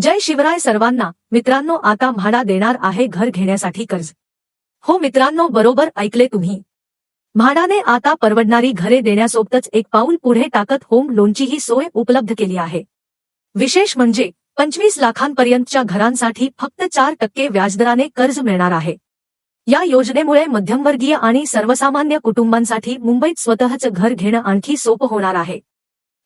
जय शिवराय सर्वांना. मित्रांनो आता म्हाडा देणार आहे घर घेण्यासाठी कर्ज. हो मित्रांनो बरोबर ऐकले तुम्ही. म्हाडाने आता परवडणारी घरे देण्यासोबतच एक पाऊल पुढे टाकत होम लोनचीही सोय उपलब्ध केली आहे. विशेष म्हणजे पंचवीस लाखांपर्यंतच्या घरांसाठी फक्त चार टक्के व्याजदराने कर्ज मिळणार आहे. या योजनेमुळे मध्यमवर्गीय आणि सर्वसामान्य कुटुंबांसाठी मुंबईत स्वतःचं घर घेणं आणखी सोपं होणार आहे.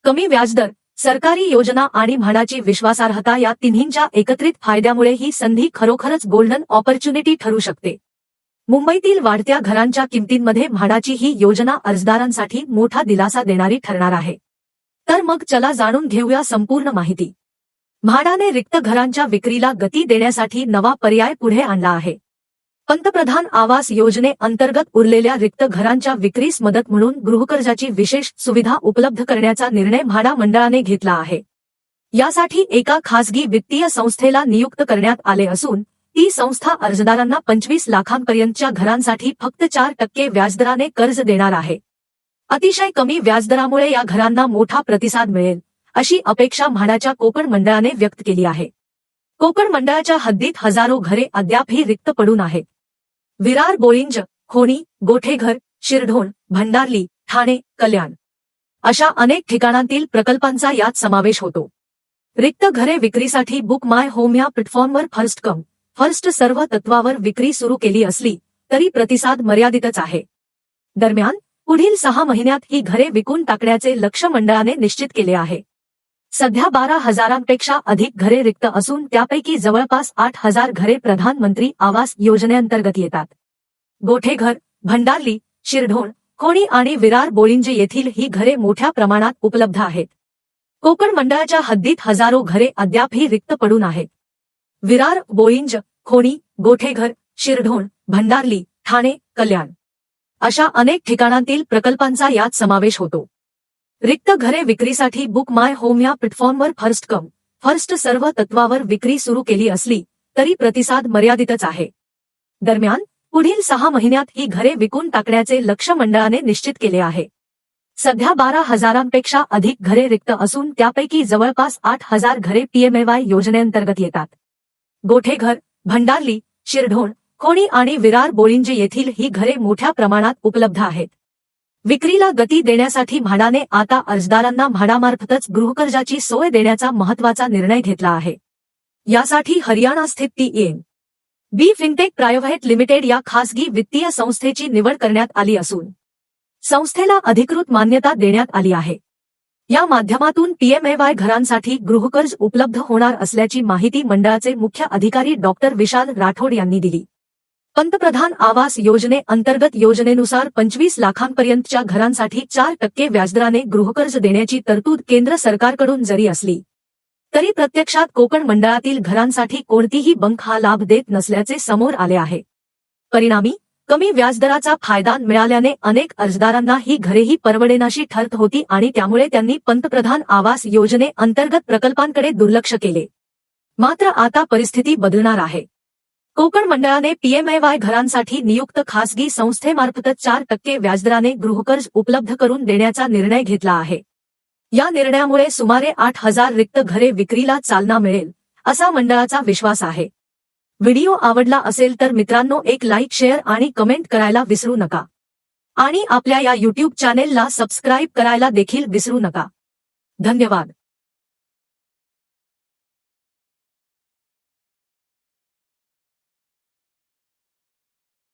कमी व्याजदर सरकारी योजना आणि म्हणाची विश्वासार्हता या तिन्हींच्या एकत्रित फायद्यामुळे ही संधी खरोखरच गोल्डन ऑपॉर्च्युनिटी ठरू शकते. मुंबईतील वाढत्या घरांच्या किमतींमध्ये म्हाडाची ही योजना अर्जदारांसाठी मोठा दिलासा देणारी ठरणार आहे. तर मग चला जाणून घेऊया संपूर्ण माहिती. म्हाडाने रिक्त घरांच्या विक्रीला गती देण्यासाठी नवा पर्याय पुढे आणला आहे. पंतप्रधान आवास योजने अंतर्गत उरलेल्या रिक्त घरांच्या विक्रीस मदत म्हणून गृहकर्जाची विशेष सुविधा उपलब्ध करण्याचा निर्णय म्हाडा मंडळाने घेतला आहे. यासाठी एका खासगी वित्तीय संस्थेला नियुक्त करण्यात आले असून ती संस्था अर्जदारांना पंचवीस लाखांपर्यंतच्या घरांसाठी फक्त चार टक्के व्याजदराने कर्ज देणार आहे. अतिशय कमी व्याजदरामुळे या घरांना मोठा प्रतिसाद मिळेल अशी अपेक्षा म्हाडाच्या कोकण मंडळाने व्यक्त केली आहे. कोकण मंडळाच्या हद्दीत हजारो घरे अद्यापही रिक्त पडून आहेत. विरार बोळिंज खोणी गोठेघर शिरढोण भंडारली ठाणे कल्याण अशा अनेक ठिकाणांतील प्रकल्पांचा यात समावेश होतो. रिक्त घरे विक्रीसाठी बुक माय होम या प्लॅटफॉर्मवर फर्स्ट कम फर्स्ट सर्व तत्वावर विक्री सुरू केली असली तरी प्रतिसाद मर्यादितच आहे. दरम्यान पुढील सहा महिन्यात ही घरे विकून टाकण्याचे लक्ष्य मंडळाने निश्चित केले आहे. सध्या बारा हजारांपेक्षा अधिक घरे रिक्त असून त्यापैकी जवळपास आठ हजार घरे प्रधानमंत्री आवास योजनेअंतर्गत येतात. गोठेघर भंडारली शिरढोण कोणी आणि विरार बोळिंजे येथील ही घरे मोठ्या प्रमाणात उपलब्ध आहेत. कोकण मंडळाच्या हद्दीत हजारो घरे अद्यापही रिक्त पडून आहेत. विरार बोळिंज खोणी गोठेघर शिरढोण भंडारली ठाणे कल्याण अशा अनेक ठिकाणांतील प्रकल्पांचा यात समावेश होतो. रिक्त घरे विक्रीसाठी बुक माय होम या प्लॅटफॉर्मवर फर्स्ट कम फर्स्ट सर्व तत्वावर विक्री सुरू केली असली तरी प्रतिसाद मर्यादितच आहे. दरम्यान पुढील सहा महिन्यात ही घरे विकून टाकण्याचे लक्ष्य मंडळाने निश्चित केले आहे. सध्या बारा हजारांपेक्षा अधिक घरे रिक्त असून त्यापैकी जवळपास आठ हजार घरे पीएमएवाय योजनेअंतर्गत येतात. गोठेघर भंडारली शिरढोण कोणी आणि विरार बोळिंजी येथील ही घरे मोठ्या प्रमाणात उपलब्ध आहेत. विक्रीला गती देण्यासाठी म्हाडाने आता अर्जदारांना म्हाडामार्फतच गृहकर्जाची सोय देण्याचा महत्त्वाचा निर्णय घेतला आहे. यासाठी हरियाणा स्थित ती N B fintech private limited या खासगी वित्तीय संस्थेची निवड करण्यात आली असून संस्थेला अधिकृत मान्यता देण्यात आली आहे. या माध्यमातून पीएमएवाय घरांसाठी गृहकर्ज उपलब्ध होणार असल्याची माहिती मंडळाचे मुख्य अधिकारी डॉक्टर विशाल राठोड यांनी दिली. पंतप्रधान आवास योजने अंतर्गत योजनेनुसार पंचवीस लाखांपर्यंतच्या घरांसाठी चार टक्के व्याजदराने गृहकर्ज देण्याची तरतूद केंद्र सरकारकडून जरी असली तरी प्रत्यक्षात कोकण मंडळातील घरांसाठी कोणतीही बंक हा लाभ देत नसल्याचे समोर आले आहे. परिणामी कमी व्याजदराचा फायदा मिळाल्याने अनेक अर्जदारांना ही घरेही परवडेनाशी ठरत होती आणि त्यामुळे त्यांनी पंतप्रधान आवास योजने अंतर्गत प्रकल्पांकडे दुर्लक्ष केले. मात्र आता परिस्थिती बदलणार आहे. कोकण मंडळाने पीएमएवाय घरांसाठी नियुक्त खासगी संस्थेमार्फतच चार टक्के व्याजदराने गृहकर्ज उपलब्ध करून देण्याचा निर्णय घेतला आहे. या निर्णयामुळे सुमारे आठ हजार रिक्त घरे विक्रीला चालना मिळेल असा मंडळाचा विश्वास आहे. व्हिडिओ आवडला असेल तर मित्रांनो एक लाईक शेअर आणि कमेंट करायला विसरू नका. आणि आपल्या या युट्यूब चॅनेलला सबस्क्राईब करायला देखील विसरू नका. धन्यवाद.